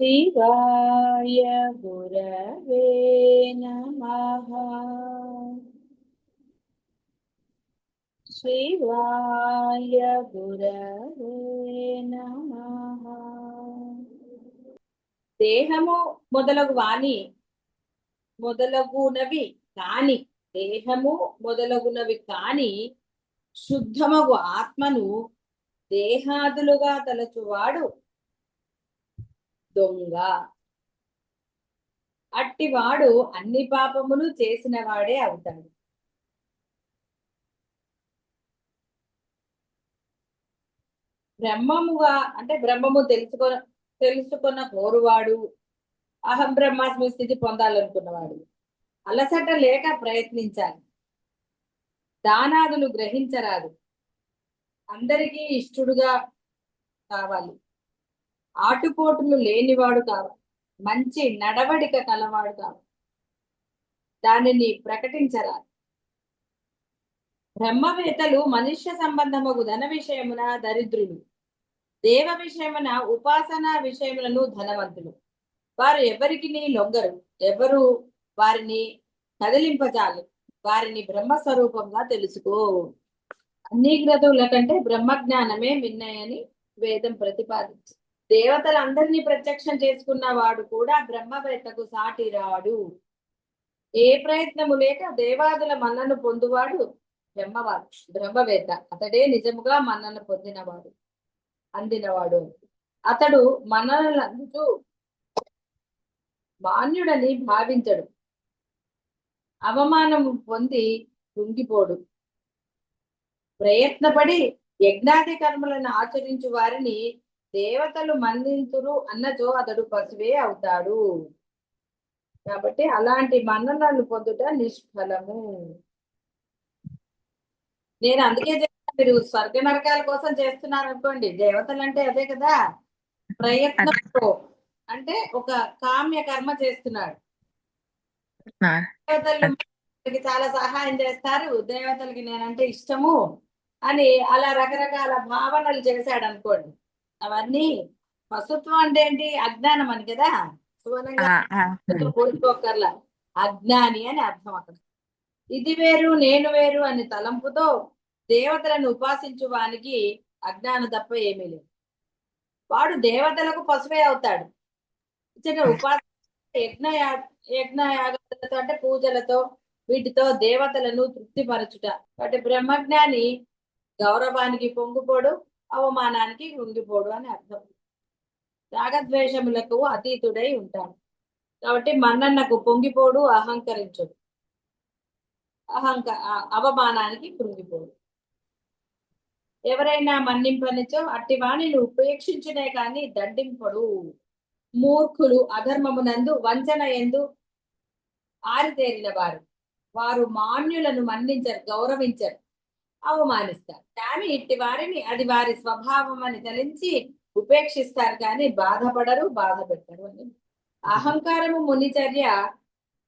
శివాయ గురవే నమః. శివాయ గురవే నమః. దేహము మొదలగు వాణి మొదలగునవి కాని దేహము మొదలగునవి కాని శుద్ధమగు ఆత్మను దేహాదులుగా తలచువాడు దొంగ. అట్టివాడు అన్ని పాపములు చేసిన వాడే అవుతాడు. బ్రహ్మముగా అంటే బ్రహ్మము తెలుసుకొన తెలుసుకున్న కోరువాడు అహం బ్రహ్మాస్మి స్థితి పొందాలనుకున్నవాడు. అలసట లేక ప్రయత్నించాలి. దానాదులు గ్రహించరాదు. అందరికీ ఇష్టడుగా కావాలి. ఆటుపోటులు లేనివాడు కావాలి మంచి నడవడిక కలవాడు కావాలి దానిని ప్రకటించరాదు. బ్రహ్మవేత్తలు మనుష్య సంబంధముకు ధన విషయమున దరిద్రులు. దేవ విషయమున ఉపాసన విషయములను ధనవంతులు. వారు ఎవరికి లొంగరు. ఎవరు వారిని కదిలింపజాలి వారిని బ్రహ్మ స్వరూపంగా తెలుసుకో. అన్ని గ్రతువుల కంటే బ్రహ్మజ్ఞానమే మిన్నయని వేదం ప్రతిపాదించింది. దేవతలందరినీ ప్రత్యక్షం చేసుకున్న వాడు కూడా బ్రహ్మవేత్తకు సాటి రాడు. ఏ ప్రయత్నము లేక దేవాదుల మన్నను పొందువాడు బ్రహ్మవాడు బ్రహ్మవేత్త. అతడే నిజముగా మన్నను పొందినవాడు అందినవాడు. అతడు మన్ననలు అందుతూ మాన్యుడని భావించడు. అవమానము పొంది కుంగిపోడు. ప్రయత్నపడి యజ్ఞాది కర్మలను ఆచరించు వారిని దేవతలు మన్నింతురు అన్నచో అతడు పశువే అవుతాడు. కాబట్టి అలాంటి మన్ననలు పొందుట నిష్ఫలము. నేను అందుకే చెప్తాను మీరు స్వర్గ నరకాల కోసం చేస్తున్నారు అనుకోండి దేవతలు అంటే అదే కదా. ప్రయత్నంతో అంటే ఒక కామ్య కర్మ చేస్తున్నాడు. దేవతలు చాలా సహాయం చేస్తారు దేవతలకి నేనంటే ఇష్టము అని అలా రకరకాల భావనలు చేశాడు అనుకోండి అవన్నీ పశుత్వం అంటే ఏంటి? అజ్ఞానం అని కదా? కోరుకోకర్లా అజ్ఞాని అని అర్థం అక్కడ. ఇది వేరు నేను వేరు అని తలంపుతో దేవతలను ఉపాసించు వానికి అజ్ఞానం తప్ప ఏమీ లేదు. వాడు దేవతలకు పశువే అవుతాడు. చిన్న ఉపాసన యజ్ఞ యజ్ఞయాగాలతో అంటే పూజలతో వీటితో దేవతలను తృప్తిపరచుట. కాబట్టి బ్రహ్మజ్ఞాని గౌరవానికి పొంగిపోడు అవమానానికి కృంగిపోడు అని అర్థం. రాగద్వేషములకు అతీతుడై ఉంటాడు. కాబట్టి మన్నన్నకు పొంగిపోడు అహంకరించడు. అహంక అవమానానికి కృంగిపోడు. ఎవరైనా మన్నింపనిచో అట్టి వాణిని ఉపేక్షించునే కాని దండింపడు. మూర్ఖులు అధర్మమునందు వంచన ఎందు ఆరితేరిన వారు వారు మాన్యులను మన్నించరు గౌరవించరు. అవమానిస్తారు. కానీ ఇట్టి వారిని అది వారి స్వభావం అని తలించి ఉపేక్షిస్తారు కానీ బాధపడరు బాధ పెట్టరు అని. అహంకారము మునిచర్య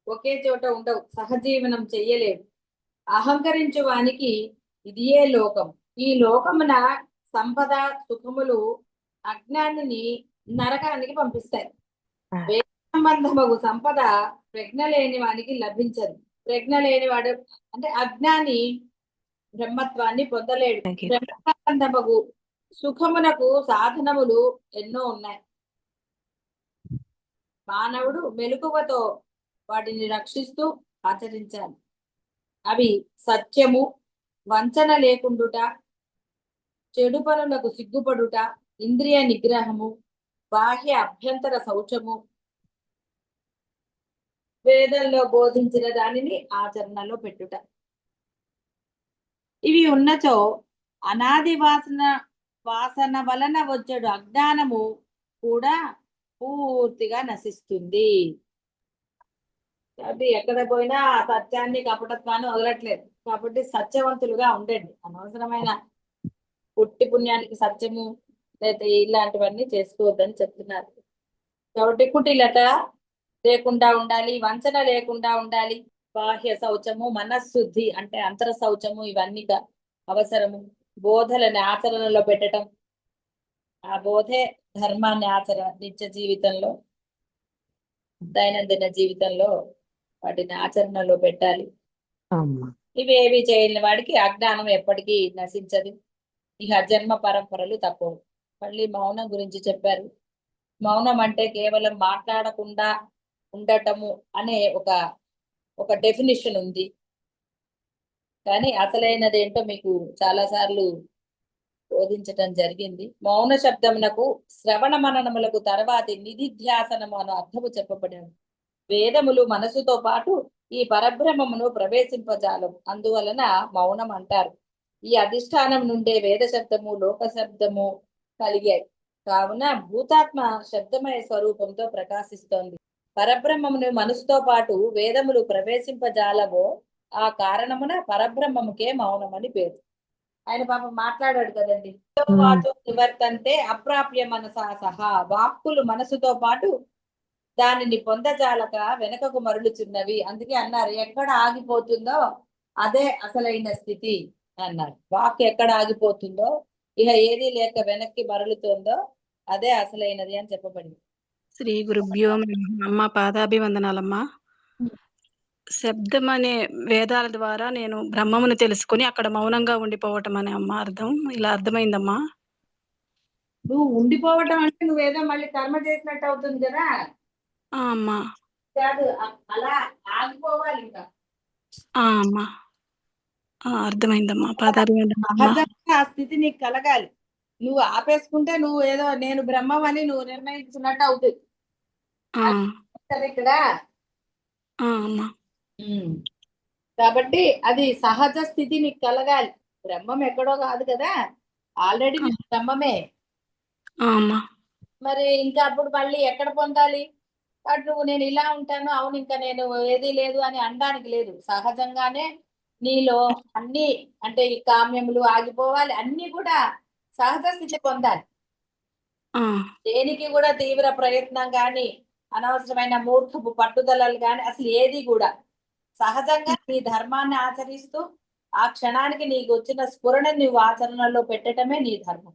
ఒకే చోట ఉండవు సహజీవనం చెయ్యలేవు. అహంకరించు వానికి ఇదియే లోకం. ఈ లోకమున సంపద సుఖములు అజ్ఞానిని నరకానికి పంపిస్తాయి. సంబంధమగు సంపద ప్రజ్ఞ లేని వానికి లభించదు. ప్రజ్ఞ లేని వాడు అంటే అజ్ఞాని బ్రహ్మత్వాన్ని పొందలేడు. బ్రహ్మ సంబంధమగు సుఖమునకు సాధనములు ఎన్నో ఉన్నాయి. మానవుడు మెలకువతో వాటిని రక్షిస్తూ ఆచరించాలి. అవి సత్యము వంచన లేకుండుట చెడు పనులకు సిగ్గుపడుట ఇంద్రియ నిగ్రహము బాహ్య అభ్యంతర శౌచము వేదంలో బోధించిన దానిని ఆచరణలో పెట్టుట. ఇవి ఉన్నచో అనాది వాసన వాసన వలన వచ్చేడు అజ్ఞానము కూడా పూర్తిగా నశిస్తుంది. కాబట్టి ఎక్కడ పోయినా ఆ సత్యాన్ని కపటత్వాన్ని వదలట్లేదు. కాబట్టి సత్యవంతులుగా ఉండండి. అనవసరమైన పుట్టి పుణ్యానికి సత్యము లేదా ఇలాంటివన్నీ చేసుకోవద్దని చెప్తున్నారు. కాబట్టి కుటిలత లేకుండా ఉండాలి వంచన లేకుండా ఉండాలి. బాహ్య శౌచము మనశుద్ధి అంటే అంతర శౌచము ఇవన్నీ అవసరము. బోధలని ఆచరణలో పెట్టడం ఆ బోధే ధర్మాన్ని ఆచరణ నిత్య జీవితంలో దైనందిన జీవితంలో వాటిని ఆచరణలో పెట్టాలి. ఇవేవి చేయని వాడికి అజ్ఞానం ఎప్పటికీ నశించదు. ఇక జన్మ పరంపరలు తప్పవు. మళ్ళీ మౌనం గురించి చెప్పారు. మౌనం అంటే కేవలం మాట్లాడకుండా ఉండటము అనే ఒక ఒక డెఫినిషన్ ఉంది. కానీ అసలైనది ఏంటో మీకు చాలా సార్లు బోధించటం జరిగింది. మౌన శబ్దమునకు శ్రవణ మననములకు తర్వాతి నిధిధ్యాసనము అను అర్థము చెప్పబడింది వేదములు మనసుతో పాటు ఈ పరబ్రహ్మమును ప్రవేశింపజాలం అందువలన మౌనం అంటారు. ఈ అధిష్టానం నుండే వేద శబ్దము లోక శబ్దము కలిగాయి. కావున భూతాత్మ శబ్దమయ స్వరూపంతో ప్రకాశిస్తోంది. పరబ్రహ్మమును మనసుతో పాటు వేదములు ప్రవేశింపజాలవో ఆ కారణమున పరబ్రహ్మముకే మౌనం అని పేరు. ఆయన పాపం మాట్లాడాడు కదండి. పాటు నివర్తంతే అప్రాప్య మనసా సహా వాక్కులు మనసుతో పాటు దానిని పొందజాలక వెనకకు మరలుచున్నవి. అందుకే అన్నారు ఎక్కడ ఆగిపోతుందో అదే అసలైన స్థితి అన్నారు. వాక్ ఎక్కడ ఆగిపోతుందో ఇక ఏది లేక వెనక్కి మరలుతుందో అదే అసలైనది అని చెప్పబడింది. శ్రీ గురుభ్యో. అమ్మ పాదాభివందనాలమ్మా. శబ్దం అనే వేదాల ద్వారా నేను బ్రహ్మమును తెలుసుకుని అక్కడ మౌనంగా ఉండిపోవటం అనే అమ్మ అర్థం. ఇలా అర్థమైందమ్మా. నువ్వు ఉండిపోవటం అంటే నువ్వేదో మళ్ళీ కర్మ చేసినట్టు అవుతుంది కదా? అమ్మా. కాదు అలా ఆగిపోవాలి ఇంకా. అమ్మా. అర్థమైందమ్మా. పాదాభివందనాలమ్మా. సహజంగా ఆ స్థితి నీకు కలగాలి. నువ్వు ఆపేసుకుంటే నువ్వు ఏదో నేను బ్రహ్మం అని నువ్వు నిర్ణయించినట్టు అవుతుంది. ఇక్కడ. కాబట్టి అది సహజ స్థితి నీకు కలగాలి. బ్రహ్మం ఎక్కడో కాదు కదా? ఆల్రెడీ బ్రహ్మమే. మరి ఇంకా అప్పుడు మళ్ళీ ఎక్కడ పొందాలి? అటు నువ్వు నేను ఇలా ఉంటాను అవును ఇంకా నేను ఏది లేదు అని అనడానికి లేదు. సహజంగానే నీలో అన్ని అంటే ఈ కామ్యములు ఆగిపోవాలి. అన్ని కూడా సహజ స్థితి పొందాలి. దేనికి కూడా తీవ్ర ప్రయత్నం గాని అనవసరమైన మూర్ఖపు పట్టుదలలు గాని అసలు ఏది కూడా. సహజంగా నీ ధర్మాన్ని ఆచరిస్తూ ఆ క్షణానికి నీకు వచ్చిన స్ఫురణ నువ్వు ఆచరణలో పెట్టడమే నీ ధర్మం.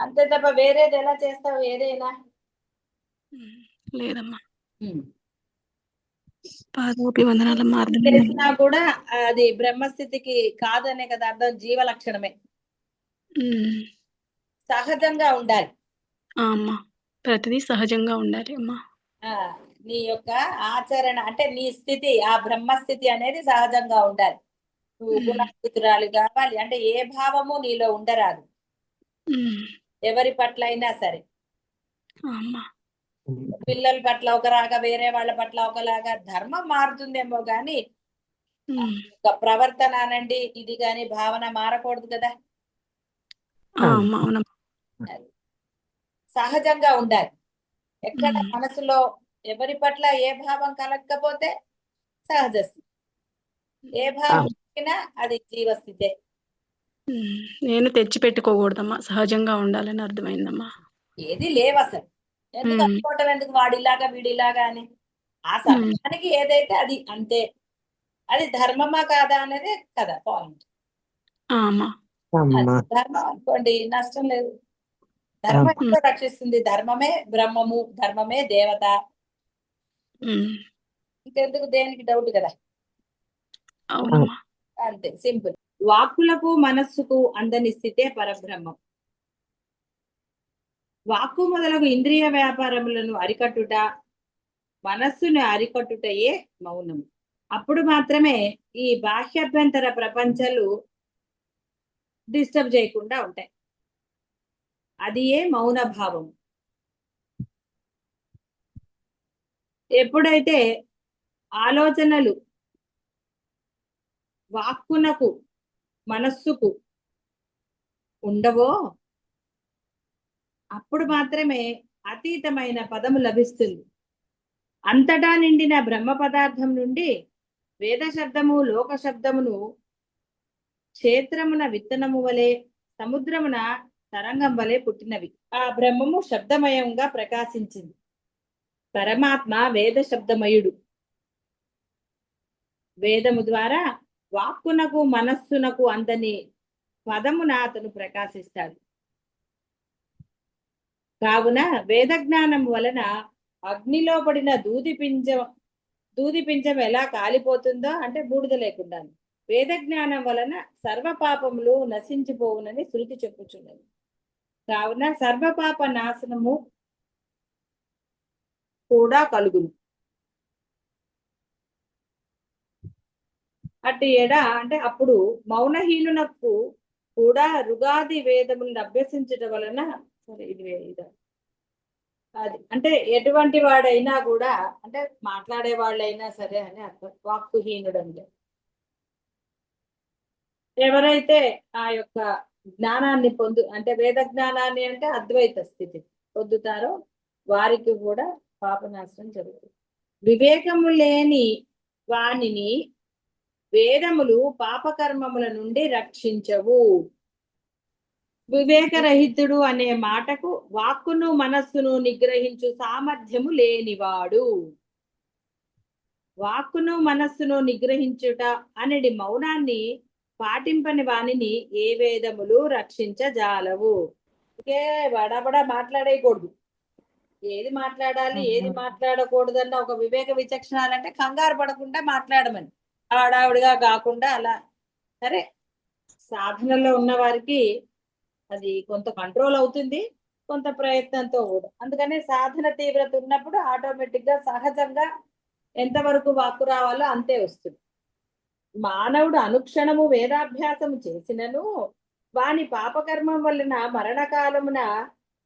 అంతే తప్ప వేరేది ఎలా చేస్తావు? ఏదైనా? లేదమ్మా. చేసినా కూడా అది బ్రహ్మస్థితికి కాదనే కదా అర్థం జీవ లక్షణమే సహజంగా ఉండాలి. అమ్మా ప్రతిదీ సహజంగా ఉండాలి అమ్మా. ఆ నీ యొక్క ఆచరణ అంటే నీ స్థితి ఆ బ్రహ్మస్థితి అనేది సహజంగా ఉండాలి. నువ్వు మ్మ్. గుణాతీతురాలు కావాలి అంటే ఏ భావము నీలో ఉండరాదు. ఎవరి పట్ల అయినా సరే పిల్లల పట్ల ఒకలాగా వేరే వాళ్ళ పట్ల ఒకలాగా ధర్మం మారుతుందేమో గాని ప్రవర్తన అనండి ఇది గాని భావన మారకూడదు కదా. సహజంగా ఉండాలి. ఎక్కడ. మనసులో ఎవరి పట్ల ఏ భావం కలగకపోతే సహజ స్థితి ఏ భావం అది జీవస్థితే. నేను తెచ్చి పెట్టుకోకూడదమ్మా సహజంగా ఉండాలని అర్థమైందమ్మా. ఏది లేవు అసలు. ఎందుకు. అనుకోవటం ఎందుకు? వాడిలాగా వీడిలాగా అని. ఆ సమయానికి ఏదైతే అది అంతే. అది ధర్మమా కాదా అనేది కదా పాయింట్. ఆ, అమ్మా అమ్మా. ధర్మం అనుకోండి నష్టం లేదు. ధర్మం రక్షిస్తుంది? ధర్మమే బ్రహ్మము ధర్మమే దేవత. ఇంకెందుకు? దేనికి డౌట్ కదా? అంతే సింపుల్. వాక్కులకు మనస్సుకు అందని స్థితే పరబ్రహ్మం. వాక్కు మొదలగు ఇంద్రియ వ్యాపారములను అరికట్టుట మనస్సును అరికట్టుటయే మౌనం అప్పుడు మాత్రమే ఈ బాహ్యాభ్యంతర ప్రపంచాలు డిస్టర్బ్ చేయకుండా ఉంటాయి. అది ఏ మౌన భావం ఎప్పుడైతే ఆలోచనలు వాక్కునకు మనస్సుకు ఉండవో అప్పుడు మాత్రమే అతీతమైన పదము లభిస్తుంది. అంతటా నిండిన బ్రహ్మ పదార్థం నుండి వేద శబ్దము లోక శబ్దమును క్షేత్రమున విత్తనము వలె సముద్రమున తరంగం వలె పుట్టినవి. ఆ బ్రహ్మము శబ్దమయంగా ప్రకాశించింది. పరమాత్మ వేద శబ్దమయుడు. వేదము ద్వారా వాక్కునకు మనస్సునకు అందని పదమున అతను ప్రకాశిస్తాడు. కావున వేద జ్ఞానం వలన అగ్నిలో పడిన దూది పింజం దూది పింజం ఎలా కాలిపోతుందో అంటే బూడిద లేకుండా వేద జ్ఞానం వలన సర్వపాపములు నశించిపోవునని శృతి చెప్పుచున్నది. కావున సర్వపాప నాశనము కూడా కలుగును. అట్టి ఎడ అంటే అప్పుడు మౌనహీనునకు కూడా రుగాది వేదములను అభ్యసించటం వలన సరే ఇది ఇది. అది అంటే ఎటువంటి వాడైనా కూడా అంటే మాట్లాడే వాళ్ళైనా సరే అని అర్థం. వాక్కుహీనుడు అంటే ఎవరైతే ఆ యొక్క జ్ఞానాన్ని పొందు అంటే వేద జ్ఞానాన్ని అంటే అద్వైత స్థితి పొందుతారో వారికి కూడా పాపనాశనం జరుగుతుంది. వివేకము లేని వానిని వేదములు పాపకర్మముల నుండి రక్షించవు. వివేకరహితుడు అనే మాటకు వాక్కును మనస్సును నిగ్రహించు సామర్థ్యము లేనివాడు. వాక్కును మనస్సును నిగ్రహించుట అనేది మౌనాన్ని పాటింపని వానిని ఏ వేదములు రక్షించజాలవు? ఇంకే బడబడ మాట్లాడేయకూడదు. ఏది మాట్లాడాలి ఏది మాట్లాడకూడదన్న ఒక వివేక విచక్షణాలంటే కంగారు పడకుండా మాట్లాడమని. ఆడావిడిగా కాకుండా అలా. సరే సాధనలో ఉన్న వారికి అది కొంత కంట్రోల్ అవుతుంది కొంత ప్రయత్నంతో కూడా. అందుకనే సాధన తీవ్రత ఉన్నప్పుడు ఆటోమేటిక్గా సహజంగా ఎంతవరకు వాక్కు రావాలో అంతే వస్తుంది. మానవుడు అనుక్షణము వేదాభ్యాసము చేసినను వాని పాపకర్మం వలన మరణకాలమున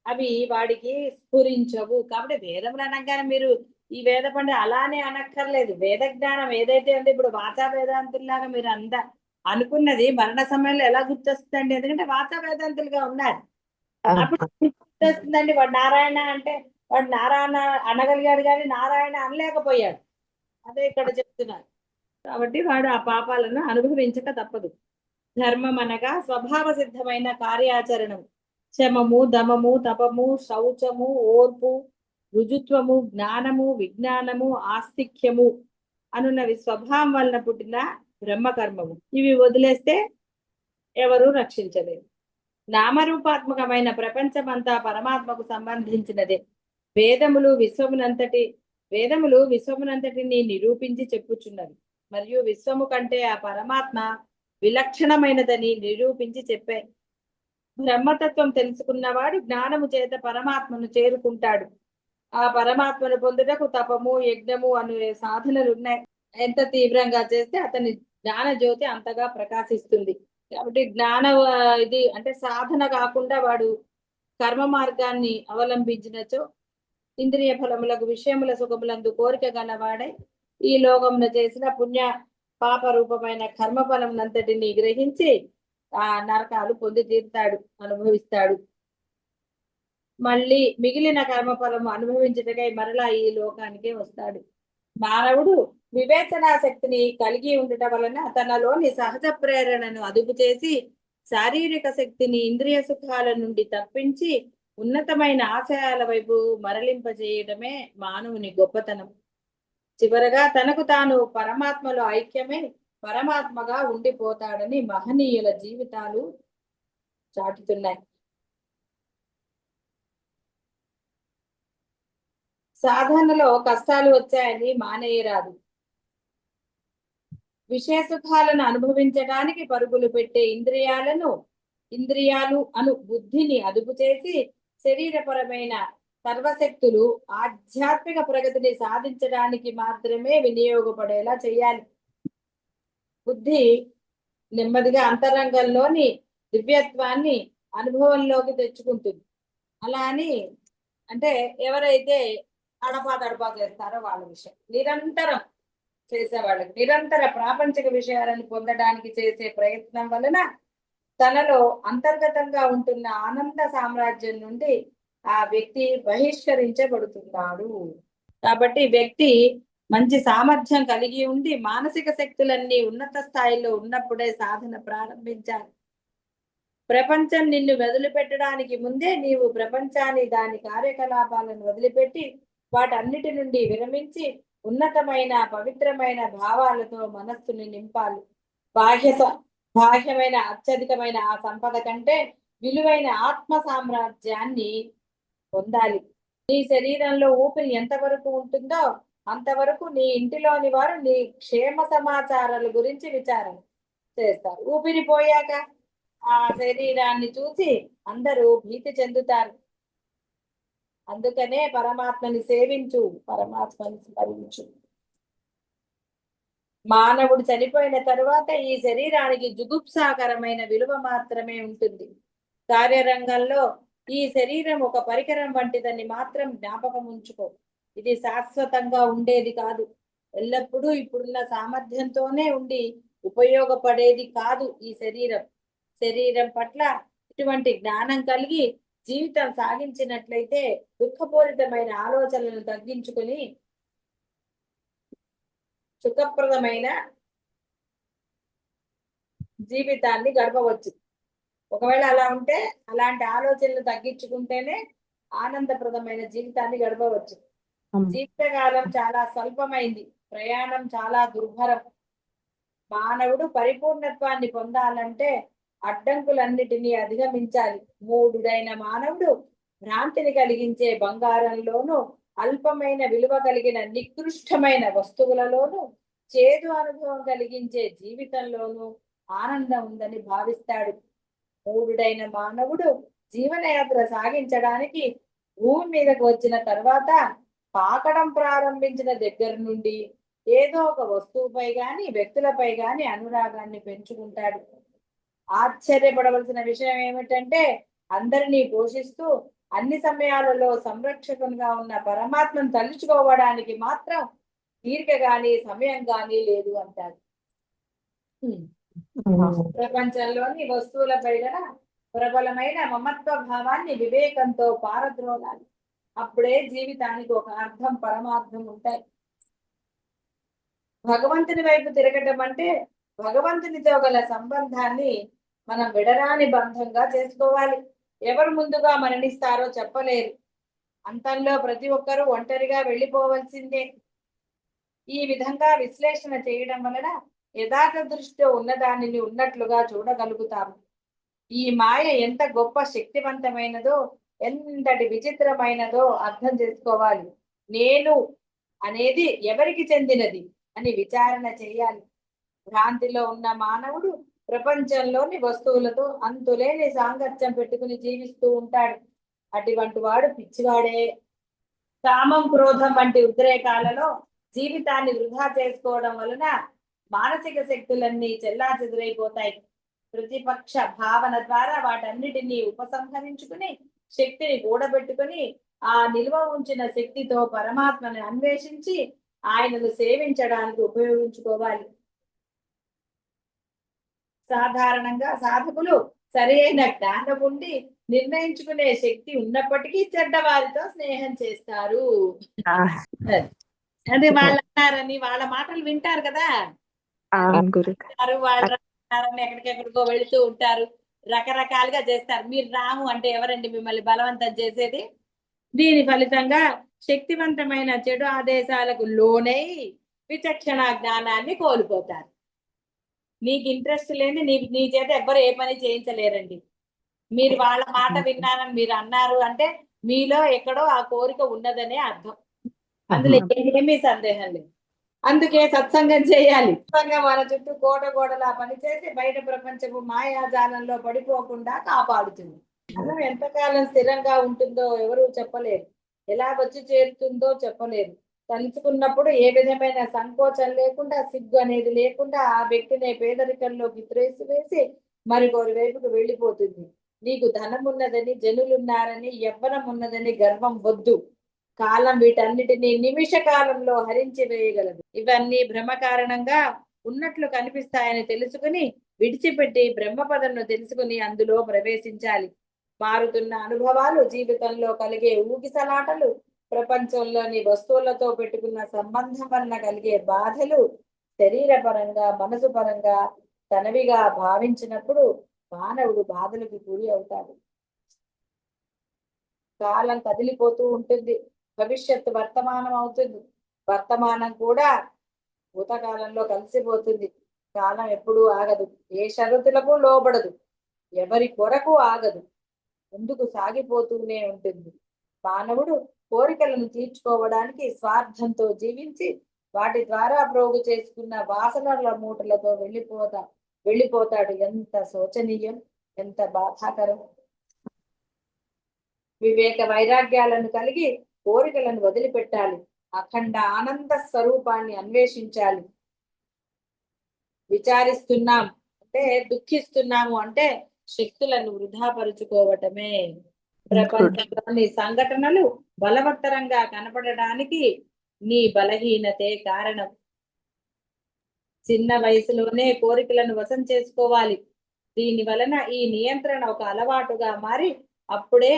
అవి వాడికి స్ఫురించవు. కాబట్టి వేదములు అనగానే మీరు ఈ వేద పండి అలానే అనక్కర్లేదు. వేద జ్ఞానం ఏదైతే ఉంది ఇప్పుడు వాచా వేదాంతుల్లాగా మీరు అంద అనుకున్నది మరణ సమయంలో ఎలా గుర్తొస్తుందండి? ఎందుకంటే వాచా వేదాంతులుగా ఉన్నారు. అప్పుడు గుర్తొస్తుందండి? వాడు నారాయణ అంటే వాడు నారాయణ అనగలిగాడు కానీ నారాయణ అనలేకపోయాడు. అదే ఇక్కడ చెప్తున్నారు. కాబట్టి వాడు ఆ పాపాలను అనుభవించక తప్పదు. ధర్మం అనగా స్వభావ సిద్ధమైన కార్యాచరణం. శమము దమము తపము శౌచము ఓర్పు రుజుత్వము జ్ఞానము విజ్ఞానము ఆస్తిక్యము అనున్నవి స్వభావం వలన పుట్టిన బ్రహ్మకర్మము. ఇవి వదిలేస్తే ఎవరు రక్షించలేరు. నామరూపాత్మకమైన ప్రపంచమంతా పరమాత్మకు సంబంధించినదే. వేదములు విశ్వమునంతటి వేదములు విశ్వమునంతటిని నిరూపించి చెప్పుచున్నవి. మరియు విశ్వము కంటే ఆ పరమాత్మ విలక్షణమైనదని నిరూపించి చెప్పాయి బ్రహ్మతత్వం తెలుసుకున్నవాడు జ్ఞానము చేత పరమాత్మను చేరుకుంటాడు. ఆ పరమాత్మను పొందుటకు తపము యజ్ఞము అనే సాధనలు ఉన్నాయి ఎంత తీవ్రంగా చేస్తే అతని జ్ఞాన జ్యోతి అంతగా ప్రకాశిస్తుంది. కాబట్టి జ్ఞాన ఇది అంటే సాధన కాకుండా వాడు కర్మ మార్గాన్ని అవలంబించినచో ఇంద్రియ ఫలములకు విషయముల సుఖములందు కోరిక గలవాడై ఈ లోకమున చేసిన పుణ్య పాప రూపమైన కర్మ ఫలమునంతటిని గ్రహించి ఆ నరకాలు పొంది తీరుతాడు అనుభవిస్తాడు. మళ్ళీ మిగిలిన కర్మఫలము అనుభవించటకై మరలా ఈ లోకానికే వస్తాడు. మానవుడు వివేచనా శక్తిని కలిగి ఉండటం వలన తనలోని సహజ ప్రేరణను అదుపు చేసి శారీరక శక్తిని ఇంద్రియ సుఖాల నుండి తప్పించి ఉన్నతమైన ఆశయాల వైపు మరలింపజేయడమే మానవుని గొప్పతనం. చివరగా తనకు తాను పరమాత్మలో ఐక్యమై పరమాత్మగా ఉండిపోతాడని మహనీయుల జీవితాలు చాటుతున్నాయి. సాధనలో కష్టాలు వచ్చాయని మానేయరాదు. విషయ సుఖాలను అనుభవించడానికి పరుగులు పెట్టే ఇంద్రియాలను ఇంద్రియాలు అను బుద్ధిని అదుపు చేసి శరీరపరమైన సర్వశక్తులు ఆధ్యాత్మిక ప్రగతిని సాధించడానికి మాత్రమే వినియోగపడేలా చేయాలి. బుద్ధి నెమ్మదిగా అంతరంగంలోని దివ్యత్వాన్ని అనుభవంలోకి తెచ్చుకుంటుంది. అలా అని అంటే ఎవరైతే అడపా తడపా చేస్తారో వాళ్ళ విషయం. నిరంతరం చేసేవాళ్ళకి నిరంతర ప్రాపంచిక విషయాలను పొందడానికి చేసే ప్రయత్నం వలన తనలో అంతర్గతంగా ఉంటున్న ఆనంద సామ్రాజ్యం నుండి ఆ వ్యక్తి బహిష్కరించబడుతున్నాడు. కాబట్టి వ్యక్తి మంచి సామర్థ్యం కలిగి ఉండి మానసిక శక్తులన్నీ ఉన్నత స్థాయిలో ఉన్నప్పుడే సాధన ప్రారంభించాలి. ప్రపంచం నిన్ను వదిలిపెట్టడానికి ముందే నీవు ప్రపంచాన్ని దాని కార్యకలాపాలను వదిలిపెట్టి వాటన్నిటి నుండి విరమించి ఉన్నతమైన పవిత్రమైన భావాలతో మనస్సుని నింపాలి. బాహ్య బాహ్యమైన అత్యధికమైన ఆ సంపద కంటే విలువైన ఆత్మ సామ్రాజ్యాన్ని పొందాలి. నీ శరీరంలో ఊపిరి ఎంతవరకు ఉంటుందో అంతవరకు నీ ఇంటిలోని వారు నీ క్షేమ సమాచారాల గురించి విచారణ చేస్తారు. ఊపిరి పోయాక ఆ శరీరాన్ని చూసి అందరూ భీతి చెందుతారు. అందుకనే పరమాత్మని సేవించు పరమాత్మని స్మరించు. మానవుడు చనిపోయిన తరువాత ఈ శరీరానికి జుగుప్సాకరమైన విలువ మాత్రమే ఉంటుంది. కార్యరంగంలో ఈ శరీరం ఒక పరికరం వంటిదని మాత్రం జ్ఞాపకం ఉంచుకో. ఇది శాశ్వతంగా ఉండేది కాదు. ఎల్లప్పుడూ ఇప్పుడున్న సామర్థ్యంతోనే ఉండి ఉపయోగపడేది కాదు ఈ శరీరం. శరీరం పట్ల ఇటువంటి జ్ఞానం కలిగి జీవితం సాగించినట్లయితే దుఃఖపూరితమైన ఆలోచనలను తగ్గించుకొని సుఖప్రదమైన జీవితాన్ని గడపవచ్చు. ఒకవేళ అలా ఉంటే అలాంటి ఆలోచనలు తగ్గించుకుంటేనే ఆనందప్రదమైన జీవితాన్ని గడపవచ్చు. జీవితకాలం చాలా స్వల్పమైంది. ప్రయాణం చాలా దుర్భరం. మానవుడు పరిపూర్ణత్వాన్ని పొందాలంటే అడ్డంకులన్నిటినీ అధిగమించాలి. మూడుడైన మానవుడు భ్రాంతిని కలిగించే బంగారంలోను అల్పమైన విలువ కలిగిన నికృష్టమైన వస్తువులలోను చేదు అనుభవం కలిగించే జీవితంలోనూ ఆనందం ఉందని భావిస్తాడు. మూడుడైన మానవుడు జీవనయాత్ర సాగించడానికి భూమి మీదకు వచ్చిన తర్వాత పాకడం ప్రారంభించిన దగ్గర నుండి ఏదో ఒక వస్తువుపై గాని వ్యక్తులపై గాని అనురాగాన్ని పెంచుకుంటాడు. ఆశ్చర్యపడవలసిన విషయం ఏమిటంటే అందరినీ పోషిస్తూ అన్ని సమయాలలో సంరక్షకునిగా ఉన్న పరమాత్మను తలుచుకోవడానికి మాత్రం తీరిక గాని సమయం గాని లేదు అంటారు ప్రపంచంలోని వస్తువుల పైన ప్రబలమైన మమత్వ భావాన్ని వివేకంతో పారద్రోలాలి. అప్పుడే జీవితానికి ఒక అర్థం పరమార్థం ఉంటాయి. భగవంతుని వైపు తిరగటం అంటే భగవంతునితో గల సంబంధాన్ని మనం విడరాని బంధంగా చేసుకోవాలి. ఎవరు ముందుగా మరణిస్తారో చెప్పలేరు. అంతంలో ప్రతి ఒక్కరూ ఒంటరిగా వెళ్ళిపోవలసిందే. ఈ విధంగా విశ్లేషణ చేయడం వలన యథార్థ దృష్టిలో ఉన్నదానిని ఉన్నట్లుగా చూడగలుగుతాము. ఈ మాయ ఎంత గొప్ప శక్తివంతమైనదో ఎంతటి విచిత్రమైనదో అర్థం చేసుకోవాలి. నేను అనేది ఎవరికి చెందినది అని విచారణ చేయాలి. భ్రాంతిలో ఉన్న మానవుడు ప్రపంచంలోని వస్తువులతో అంతులేని సాంగత్యం పెట్టుకుని జీవిస్తూ ఉంటాడు. అటువంటి వాడు పిచ్చివాడే. కామం క్రోధం వంటి ఉద్రేకాలలో జీవితాన్ని వృధా చేసుకోవడం వలన మానసిక శక్తులన్నీ చెల్లా చెదురైపోతాయి ప్రతిపక్ష భావన ద్వారా వాటన్నిటినీ ఉపసంహరించుకుని శక్తిని కూడబెట్టుకుని ఆ నిల్వ ఉంచిన శక్తితో పరమాత్మని అన్వేషించి ఆయనను సేవించడానికి ఉపయోగించుకోవాలి. సాధారణంగా సాధకులు సరైన జ్ఞానం ఉండి నిర్ణయించుకునే శక్తి ఉన్నప్పటికీ చెడ్డవారితో స్నేహం చేస్తారు. అదే. వాళ్ళు అన్నారని వాళ్ళ మాటలు వింటారు కదా. ఎక్కడికెక్కడికో వెళుతూ ఉంటారు. రకరకాలుగా చేస్తారు. మీరు రాము అంటే ఎవరండి మిమ్మల్ని బలవంతం చేసేది? దీని ఫలితంగా శక్తివంతమైన చెడు ఆదేశాలకు లోనై విచక్షణ జ్ఞానాన్ని కోల్పోతారు. నీకు ఇంట్రెస్ట్ లేని నీ నీ చేత ఎవ్వరు ఏ పని చేయించలేరండి. మీరు వాళ్ళ మాట విన్నారని మీరు అన్నారు అంటే మీలో ఎక్కడో ఆ కోరిక ఉన్నదనే అర్థం. అందులో ఏమీ సందేహం లేదు. అందుకే సత్సంగం చేయాలి. సత్సంగం మన చుట్టూ కోట గోడలా పనిచేసి బయట ప్రపంచము మాయాజాలంలో పడిపోకుండా కాపాడుతుంది. మనం ఎంతకాలం స్థిరంగా ఉంటుందో ఎవరు చెప్పలేరు. ఎలా వచ్చి చేరుతుందో చెప్పలేరు. తలుచుకున్నప్పుడు ఏ విధమైన సంకోచం లేకుండా సిగ్గు అనేది లేకుండా ఆ వ్యక్తిని పేదరికంలోకి త్రేసివేసి మరికొరి వైపుకు వెళ్ళిపోతుంది. నీకు ధనం ఉన్నదని జనులున్నారని యవ్వనం ఉన్నదని గర్వం వద్దు. కాలం వీటన్నిటిని నిమిష కాలంలో హరించి వేయగలదు. ఇవన్నీ భ్రమ కారణంగా ఉన్నట్లు కనిపిస్తాయని తెలుసుకుని విడిచిపెట్టి బ్రహ్మపదంను తెలుసుకుని అందులో ప్రవేశించాలి. మారుతున్న అనుభవాలు జీవితంలో కలిగే ఊగిసలాటలు ప్రపంచంలోని వస్తువులతో పెట్టుకున్న సంబంధం వలన కలిగే బాధలు శరీరపరంగా మనసు పరంగా తనవిగా భావించినప్పుడు మానవుడు బాధలకు గురి అవుతాడు. కాలం కదిలిపోతూ ఉంటుంది. భవిష్యత్తు వర్తమానం అవుతుంది. వర్తమానం కూడా భూతకాలంలో కలిసిపోతుంది. కాలం ఎప్పుడూ ఆగదు. ఏ షరతులకు లోబడదు. ఎవరి కొరకు ఆగదు. ముందుకు సాగిపోతూనే ఉంటుంది. మానవుడు కోరికలను తీర్చుకోవడానికి స్వార్థంతో జీవించి వాటి ద్వారా ప్రోగు చేసుకున్న వాసనల మూటలతో వెళ్ళిపోతా వెళ్ళిపోతాడు. ఎంత శోచనీయం ఎంత బాధాకరం. వివేక వైరాగ్యాలను కలిగి కోరికలను వదిలిపెట్టాలి. అఖండ ఆనంద స్వరూపాన్ని అన్వేషించాలి. విచారిస్తున్నాం అంటే దుఃఖిస్తున్నాము అంటే శక్తులను వృధాపరుచుకోవటమే. ప్రపంచంలోని సంఘటనలు బలవత్తరంగా కనపడడానికి నీ బలహీనతే కారణం. చిన్న వయసులోనే కోరికలను వశం చేసుకోవాలి. దీని వలన ఈ నియంత్రణ ఒక అలవాటుగా మారి అప్పుడే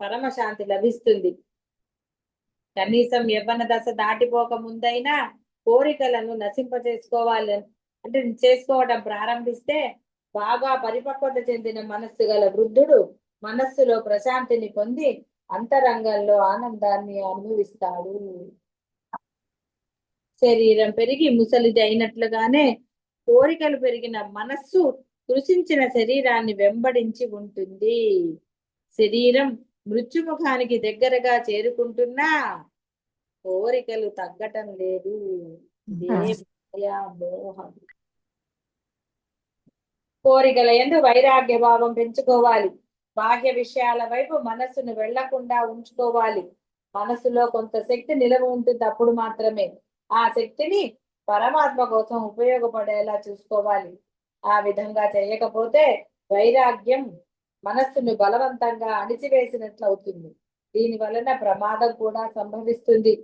పరమశాంతి లభిస్తుంది. కనీసం యవ్వన దశ దాటిపోక ముందైనా కోరికలను నశింపచేసుకోవాలి. అంటే చేసుకోవడం ప్రారంభిస్తే బాగా పరిపక్వత చెందిన మనస్సు గల వృద్ధుడు మనస్సులో ప్రశాంతిని పొంది అంతరంగంలో ఆనందాన్ని అనుభవిస్తాడు. శరీరం పెరిగి ముసలిది అయినట్లుగానే కోరికలు పెరిగిన మనస్సు కృషించిన శరీరాన్ని వెంబడించి ఉంటుంది. శరీరం మృత్యుముఖానికి దగ్గరగా చేరుకుంటున్నా కోరికలు తగ్గటం లేదు. మోహం. కోరికల ఎందు వైరాగ్య భావం పెంచుకోవాలి. బాహ్య విషయాల వైపు మనస్సును వెళ్ళకుండా ఉంచుకోవాలి. మనసులో కొంత శక్తి నిలవ ఉంటుంది అప్పుడు మాత్రమే. ఆ శక్తిని పరమాత్మ కోసం ఉపయోగపడేలా చూసుకోవాలి. ఆ విధంగా చేయకపోతే వైరాగ్యం మనస్సును బలవంతంగా అణిచివేసినట్లు అవుతుంది. దీని వలన ప్రమాదం కూడా సంభవిస్తుంది.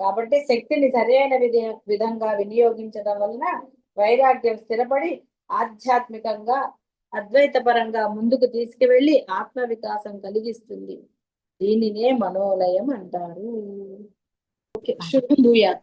కాబట్టి శక్తిని సరైన విధ విధంగా వినియోగించడం వలన వైరాగ్యం స్థిరపడి ఆధ్యాత్మికంగా అద్వైతపరంగా ముందుకు తీసుకువెళ్ళి ఆత్మ వికాసం కలిగిస్తుంది. దీనినే మనోలయం అంటారు. శుభం భూయాత్